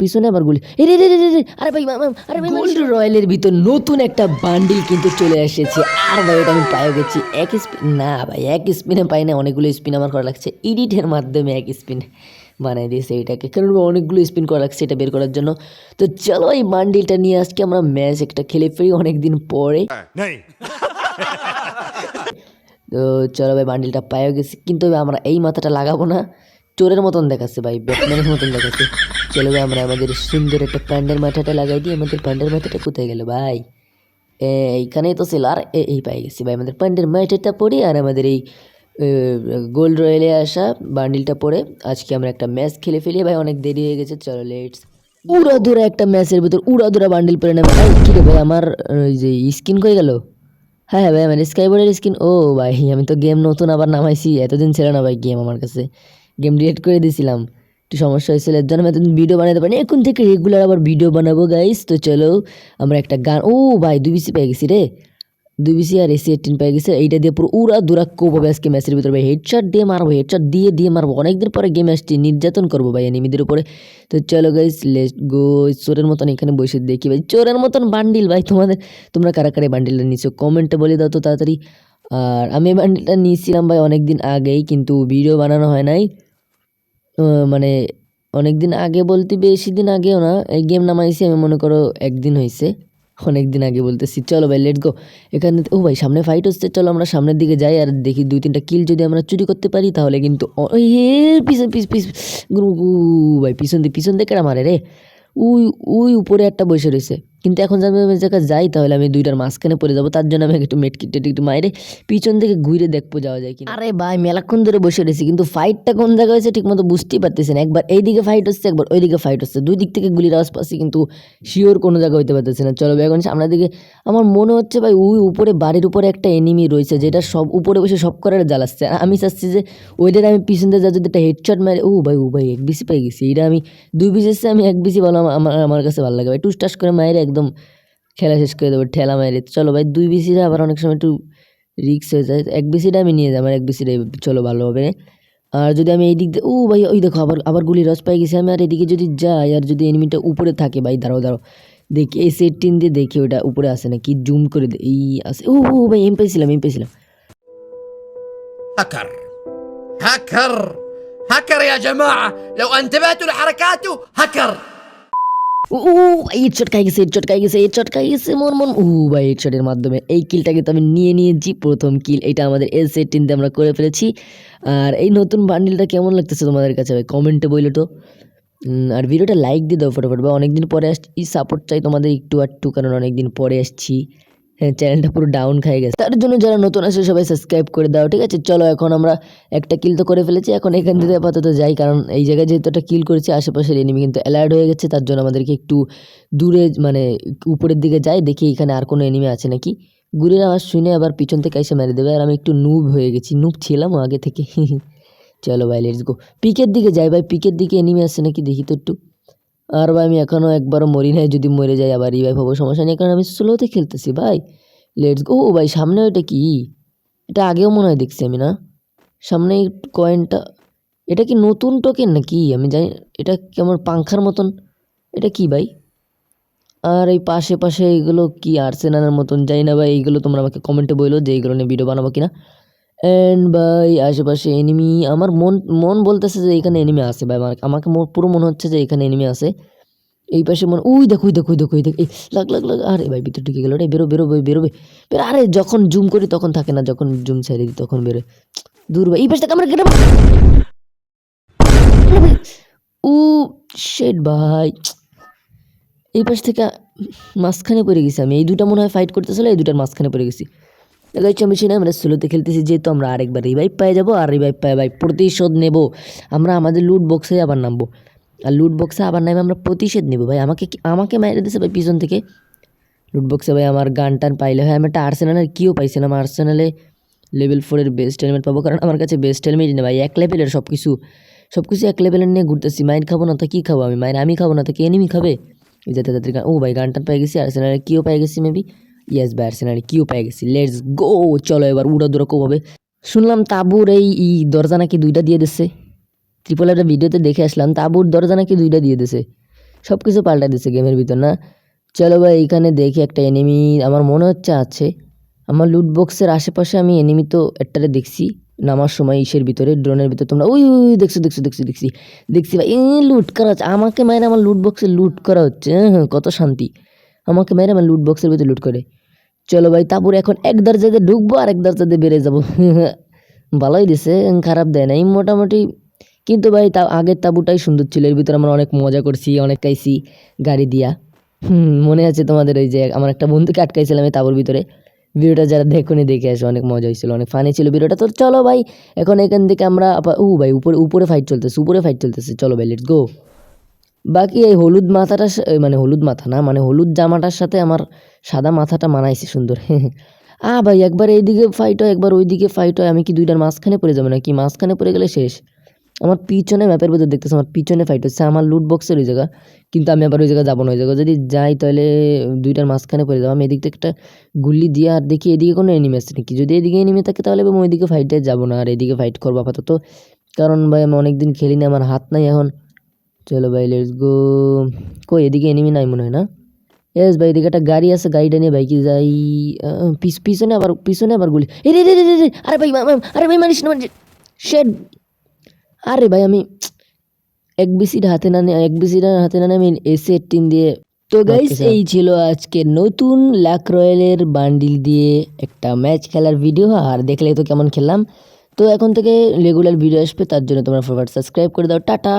পিছনে আবার গুলি। রে রে রে রে আরে ভাই আরে ভাই গোল্ড রয়্যালের ভিতর নতুন একটা বান্ডিল কিন্তু চলে এসেছে। আর ভাই ওটা আমি পাইও গেছি। এক স্পিন না ভাই এক স্পিনে পাই না অনেকগুলো স্পিন আমার করা লাগছে। এডিটের মাধ্যমে এক স্পিন বানাই দিয়েছে এটাকে। কারণ অনেকগুলো স্পিন করা লাগছে এটা বের করার জন্য। তো চলো এই বান্ডিলটা নিয়ে আজকে আমরা ম্যাচ একটা খেলে ফেরি অনেকদিন পরে। नहीं তো চলো ভাই বান্ডিলটা পাইও গেছি। কিন্তু আমরা এই মাথাটা লাগাবো না। চোরের মতন দেখাচ্ছে ভাই ব্যাটম্যানের মতন দেখাচ্ছে। চলো ভাই, আমরা আমাদের সুন্দর একটা প্যান্ডের মাথাটা লাগাই দিই। আমাদের প্যান্ডের মাথাটা কোথায় গেল ভাই? এইখানেই তো ছিল, আর এই পাই গেছি ভাই। আমাদের প্যান্ডের মাথাটা পরে আর আমাদের এই গোল্ড রয়েলে আসা বান্ডিলটা পরে আজকে আমরা একটা ম্যাচ খেলে ফেলি ভাই। অনেক দেরি হয়ে গেছে, চলো লেটস। উড়া ধুরা একটা ম্যাচের ভিতর উড়া ধুরা বান্ডিল পরে নেবে ভাই, কী রে ভাই, আমার ওই যে স্কিন কই গেল? হ্যাঁ হ্যাঁ ভাই, আমার স্কাইবোর্ডের স্কিন ও ভাই, আমি তো গেম নতুন আবার নামাইছি। এতদিন ছিল না ভাই গেম আমার কাছে। গেম ডিলিট করে দিয়েছিলাম একটু সমস্যা হয়েছিল, এর জন্য আমি ভিডিও বানাতে পারিনি, এখন থেকে রেগুলার আবার ভিডিও বানাবো গাইস তো চলো, আমরা একটা গান ও ভাই, দুই বিসি পেয়ে গেছি রে। দুই বিসি আর এসি এইটিন পেয়ে গেছে, এইটা দিয়ে পুরো উড়া দুরা কোপ হবে আজকে ম্যাচের ভিতরে, ভাই। হেডশট দিয়ে মারবো হেডশট দিয়ে দিয়ে মারবো। অনেকদিন পরে গেম আসছি, নির্যাতন করব, ভাই এনিমিদের উপরে। তো চলো গাইস লেট গো চোরের মতন এখানে বসে দেখি, ভাই। চোরের মতন বান্ডিল ভাই, তোমাদের তোমরা কারা কারা বান্ডিলটা নিচ্ছ কমেন্টে বলে দাও তো তাড়াতাড়ি। আর আমি বান্ডিলটা নিয়েছিলাম, ভাই অনেক দিন আগেই, কিন্তু ভিডিও বানানো হয় নাই। মানে অনেক দিন আগে বলতে বেশি দিন আগেও না, এই গেম নামাইছি আমি, মনে করো একদিন হয়েছে অনেক দিন আগে বলতেছি, চলো ভাই লেট গো এখানে ও ভাই, সামনে ফাইট হচ্ছে, চলো আমরা সামনের দিকে যাই, আর দেখি দুই তিনটা কিল যদি আমরা চুরি করতে পারি, তাহলে কিন্তু পিছন পিছ ভাই, পিছন দিয়ে পিছন দিয়ে কেডা মারে রে? উই উই উপরে একটা বসে রয়েছে কিন্তু এখন যদি আমি জায়গায় যাই, তাহলে আমি দুইটার মাঝখানে পড়ে যাব। তার জন্য আমি একটু মেটকিট টেটকিট একটু মাইরে পিছন থেকে ঘুরে দেখব যাওয়া যায় কি আরে ভাই মেলাক্ষণ ধরে বসে রয়েছি, কিন্তু ফাইটটা কোন জায়গায় হয়েছে ঠিক মতো বুঝতেই পারতেছি না। একবার এইদিকে ফাইট হচ্ছে, একবার ওইদিকে ফাইট হচ্ছে। দুই দিক থেকে গুলির আওয়াজ পাচ্ছি, কিন্তু শিওর কোনো জায়গায় হইতে পারতেছি না। চলো এখন সামনের দিকে আমার মনে হচ্ছে ভাই, ওই উপরে বাড়ির উপরে একটা এনিমি রয়েছে, যেটা সব উপরে বসে সব করার জ্বালাচ্ছে আর আমি চাচ্ছি যে ওইটার আমি পিছন দিয়ে যা যদি একটা হেডশট মারে, ও ভাই ও ভাই, এক বিসি পেয়ে গেছি। এটা আমি, দুই বিসি আমি এক বিসি ভালো, আমার আমার কাছে ভালো লাগে ভাই। টুস টাস করে মায়ের একদম খেলা শেষ করে দেবো ঠেলা মায়ের চলো ভাই দুই বিসিটা আবার অনেক সময় একটু রিক্স হয়ে যায় এক বিসিটা আমি নিয়ে যাই আমার এক বিসিটা চলো ভালো হবে আর যদি আমি এই দিক দিয়ে ও ভাই ওই দেখো আবার আবার গুলি রস পাই গেছি আমি আর এদিকে যদি যাই আর যদি এনিমিটা উপরে থাকে ভাই দাঁড়াও দাঁড়াও দেখি এই সেট টিন দিয়ে দেখি ওটা উপরে আসে নাকি জুম করে দে এই আসে ও ও ভাই এম পেয়েছিলাম এম পেয়েছিলাম هكر هكر هكر يا جماعة لو انتبهتوا لحركاته هكر ও ও এইট শট খাই গেছে এইট শট খাই গেছে এইট শট খাই গেছে, মন মন ও ভাই এইট মাধ্যমে। এই কিলটাকে তো আমি নিয়ে নিয়েছি, প্রথম কিল এটা আমাদের এস এইটিনতে আমরা করে ফেলেছি। আর এই নতুন বান্ডিলটা কেমন লাগতেছে তোমাদের কাছে, ভাই? কমেন্টে বলল তো। আর ভিডিওটা লাইক দিয়ে দাও ফটোফট বা অনেকদিন পরে আসছি সাপোর্ট চাই তোমাদের একটু একটু কারণ অনেকদিন পরে আসছি। চ্যানেলটা পুরো ডাউন খাই গেছে। তার জন্য যারা নতুন আসে সবাই সাবস্ক্রাইব করে দাও, ঠিক আছে? চলো, এখন আমরা একটা কিল তো করে ফেলেছি। এখন এখান থেকে আপাতত যাই, কারণ এই জায়গায় যেহেতু একটা কিল করেছি, আশেপাশের এনিমি কিন্তু অ্যালার্ট হয়ে গেছে, তার জন্য আমাদেরকে একটু দূরে মানে উপরের দিকে যাই, দেখি এখানে আর কোনো এনিমি আছে নাকি। গুলির আওয়াজ শুনে আবার পিছন থেকে এসে মেরে দেবে, আর আমি একটু নুব হয়ে গেছি। নুব ছিলাম আগে থেকে। চলো ভাই লেটস গো পিকের দিকে যাই ভাই, পিকের দিকে এনিমি আসছে নাকি, দেখি তো একটু। আর ভাই, আমি এখনও একবারও মরি নাই, যদি মরে যাই আবার রিভাইভ হব, সমস্যা নেই, কারণ আমি স্লোতে খেলতেছি ভাই। লেটস গো ও ভাই, সামনে ওইটা কি? এটা আগেও মনে হয় দেখছি আমি না। সামনে কয়েনটা এটা কি নতুন টোকেন নাকি? আমি জানি, এটা কেমন পাংখার মতন? এটা কি ভাই? আর এই পাশে পাশে এইগুলো কি আর্সেনালের মতন? জানি না ভাই, এইগুলো তোমরা আমাকে কমেন্টে বলল যে এইগুলো নিয়ে ভিডিও বানাবো কিনা। অ্যান্ড ভাই, আশেপাশে এনিমি আমার মন মন বলতেছে যে এখানে এনিমি আছে ভাই আমাকে পুরো মনে হচ্ছে যে এখানে এনিমি আছে। এই পাশে মনে, উই দেখো উই দেখো উই দেখো এই, লাগ লাগ লাগ, আরে ভাই, ভিতর ঢুকে গেল রে বেরো বেরো, ভাই বেরোবে বেরো। আরে যখন জুম করি তখন থাকে না, যখন জুম ছেড়ে দিই তখন বেরোয়। দূর ভাই, এই পাশে আমরা কেটে ও শেট ভাই এই পাশ থেকে মাঝখানে পড়ে গেছি আমি, এই দুটা মনে হয় ফাইট করতেছিল, এই দুটার মাঝখানে পড়ে গেছি। দেখাচ্ছি আমি না আমরা স্লোতে খেলতেছি, যেহেতু আমরা আরেকবার রিভাইভ পাই যাব, আর রিভাইভ পাই ভাই প্রতিশোধ নেব। আমরা আমাদের লুট বক্সে আবার নামবো। আর লুট বক্সে আবার নামে আমরা প্রতিশোধ নেব ভাই। আমাকে আমাকে মেরে দিছে ভাই পিছন থেকে। লুট বক্সে ভাই আমার গান টান পাইলে হয়। আমি একটা আর্সেনালের কিও পাইছিলাম আর্সেনালে লেভেল ফোরের বেস্ট হেলমেট পাবো। কারণ আমার কাছে বেস্ট হেলমেট নেই ভাই। এক লেভেলের সব কিছু সব কিছু এক লেভেলের নিয়ে ঘুরতেছি। মাইর খাব না তো কী খাব আমি? মায়ের আমি খাব না তো কি এনিমি খাবে? যাতে তাদের ও ভাই গান টান পাই গেছি। আর্সেনালের কিও পাই গেছি মেবি ইয়েস আর্সেনালের কিও পাই গেছি। লেটস গো চলো এবার উড়া দুরা কো হবে শুনলাম তাবুর এই দরজা নাকি দুইটা দিয়ে দিচ্ছে ত্রিপল একটা ভিডিওতে দেখে আসলাম, তাবুর দরজা নাকি দুইটা দিয়ে দিছে। সব কিছু পাল্টা দিচ্ছে গেমের ভিতর, না? চলো ভাই এইখানে দেখি একটা এনিমি আমার মনে হচ্ছে আছে। আমার লুট বক্সের আশেপাশে আমি এনিমি তো একটারে দেখছি। নামার সময় ইসের ভিতরে ড্রোনের ভিতরে তোমরা ওই ওই দেখছ দেখছ, দেখছি দেখছি দেখছি ভাই লুট করা হচ্ছে। আমাকে মেরে আমার লুট বক্সে লুট করা হচ্ছে হ্যাঁ হ্যাঁ কত শান্তি। আমাকে মেরে আমার লুট বক্সের ভিতরে লুট করে। চলো ভাই তারপরে এখন এক দরজাতে ঢুকবো আর এক দরজাতে বেড়ে যাব। ভালোই দিছে খারাপ দেয় নাই মোটামুটি। কিন্তু ভাই তা আগের তাঁবুটাই সুন্দর ছিল এর ভিতরে আমরা অনেক মজা করছি অনেক খাইছি গাড়ি দিয়া। হুম, মনে আছে তোমাদের ওই যে আমার একটা বন্ধুকে আটকাইছিলাম এই তাঁবুর ভিতরে। ভিডিওটা যারা দেখুনি দেখে আসো অনেক মজা হয়েছিল অনেক ফানি ছিল ভিডিওটা। তো চলো ভাই এখন এখান থেকে আমরা ও ভাই উপরে উপরে ফাইট চলতেছে উপরে ফাইট চলতেছে। চলো ভাই লেটস গো বাকি এই হলুদ মাথাটা মানে হলুদ মাথা না মানে হলুদ জামাটার সাথে আমার সাদা মাথাটা মানাইছে সুন্দর। আ ভাই, একবার এইদিকে ফাইট হয়, একবার ওইদিকে ফাইট হয়, আমি কি দুইটার মাঝখানে পড়ে যাব নাকি? মাঝখানে পড়ে গেলে শেষ। আমার পিছনে ম্যাপের ভিতর দেখতেছে, আমার পিছনে ফাইট হচ্ছে। আমার লুট বক্সের ওই জায়গা, কিন্তু আমি আবার ওই জায়গা যাব না, ওই জায়গা। যদি যাই তাহলে দুইটার মাঝখানে পড়ে যাব। আমি এদিক থেকে একটা গুলি দিয়ে আর দেখি এদিকে কোনো এনিমি আসছে নাকি। যদি এদিকে এনিমি থাকে তাহলে আমি ওইদিকে ফাইটে যাব না, আর এদিকে ফাইট করব আপাতত। কারণ ভাই, আমি অনেকদিন খেলি না, আমার হাত নাই এখন। চলো ভাই লেটস গো কই এদিকে এনিমি নাই মনে হয় না? এস ভাই এদিকে একটা গাড়ি আছে গাড়িটা নিয়ে বাইকে যাই। পিছনে আবার পিছনে আবার গুলি। রে রে রে আরে ভাই আরে ভাই মানিস না শেড আরে ভাই আমি এক বিসিটা হাতে না এক বিসিটা হাতে না আমি এসে এইটিন দিয়ে তো গাইস এই ছিল আজকে নতুন লাক রয়্যালের বান্ডিল দিয়ে একটা ম্যাচ খেলার ভিডিও আর দেখলে তো কেমন খেললাম। তো এখন থেকে রেগুলার ভিডিও আসবে তার জন্য তোমরা ফরওয়ার্ড সাবস্ক্রাইব করে দাও। টাটা!